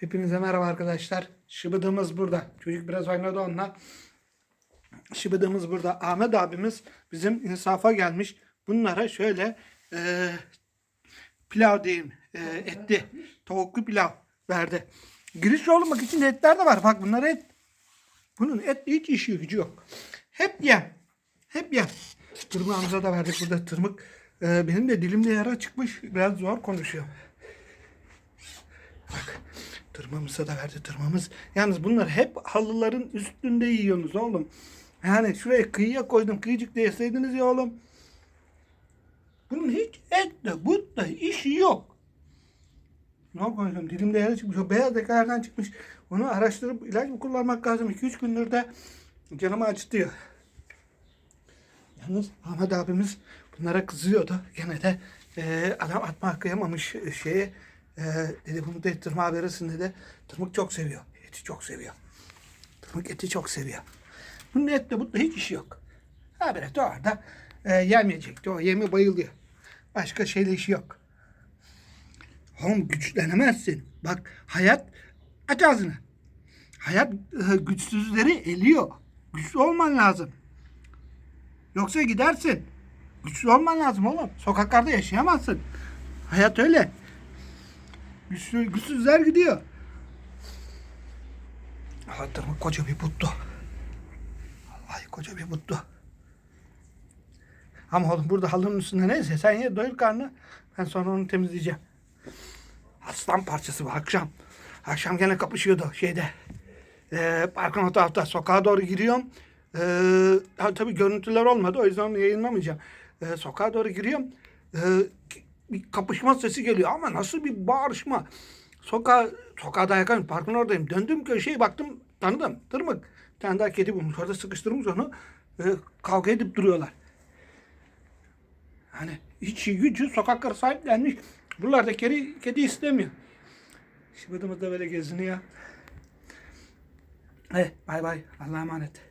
Hepinize merhaba arkadaşlar. Şıbıdığımız burada. Çocuk biraz oynadı onunla. Şıbıdığımız burada. Ahmet abimiz bizim insafa gelmiş. Bunlara şöyle e, pilav diyeyim. E, etli. Tavuklu pilav verdi. Giriş olmak için etler de var. Bak bunlar et. Bunun etle hiç işi gücü yok. Hep yem. Hep yem. Tırmığımıza da verdik burada tırmık. E, benim de dilimde yara çıkmış. Biraz zor konuşuyor. Tırmamıza da verdi tırmamız. Yalnız bunlar hep halıların üstünde yiyorsunuz oğlum. Yani şuraya kıyıya koydum kıyıcıkta yeseydiniz ya oğlum. Bunun hiç etle butla işi yok. Ne koydum dilimde yara çıkmış. O beyaz ekerden çıkmış. Onu araştırıp ilaç mı kullanmak lazım? 2-3 gündür de canımı acıtıyor. Yalnız Ahmet abimiz bunlara kızıyordu. Gene de e, adam atma kıyamamış şeye. E, dedi bunu da tırmığa verirsin dedi. Tırmık çok seviyor. Eti çok seviyor. Tırmık eti çok seviyor. Bunun etle butla hiç işi yok. Ha böyle doğada e, yemeyecekti. O yemi bayılıyor. Başka şeyle işi yok. Oğlum güçlenemezsin. Bak hayat aç ağzını. Hayat e, güçsüzleri eliyor. Güçlü olman lazım. Yoksa gidersin. Güçlü olman lazım oğlum. Sokaklarda yaşayamazsın. Hayat öyle. Güçlü, güçsüzler gidiyor. Hatırımı koca bir buttu. Vallahi koca bir buttu. Ama oğlum burada halının üstünde neyse sen ye doyur karnı. Ben sonra onu temizleyeceğim. Aslan parçası bu akşam. Akşam gene kapışıyordu şeyde. Ee, parkın o tarafta sokağa doğru giriyorum. Ee, tabii görüntüler olmadı o yüzden yayınlamayacağım. Ee, sokağa doğru giriyorum. Ee, bir kapışma sesi geliyor ama nasıl bir bağırışma. Sokağa, sokağa dayakan parkın oradayım. Döndüm köşeye baktım tanıdım. Tırmık. Bir tane daha kedi bulmuş. Orada sıkıştırmış onu. Ee, kavga edip duruyorlar. Hani içi gücü sokakları sahiplenmiş. Buralarda kedi, kedi istemiyor. Şıbıdımız da böyle geziniyor. Evet bay bay. Allah'a emanet.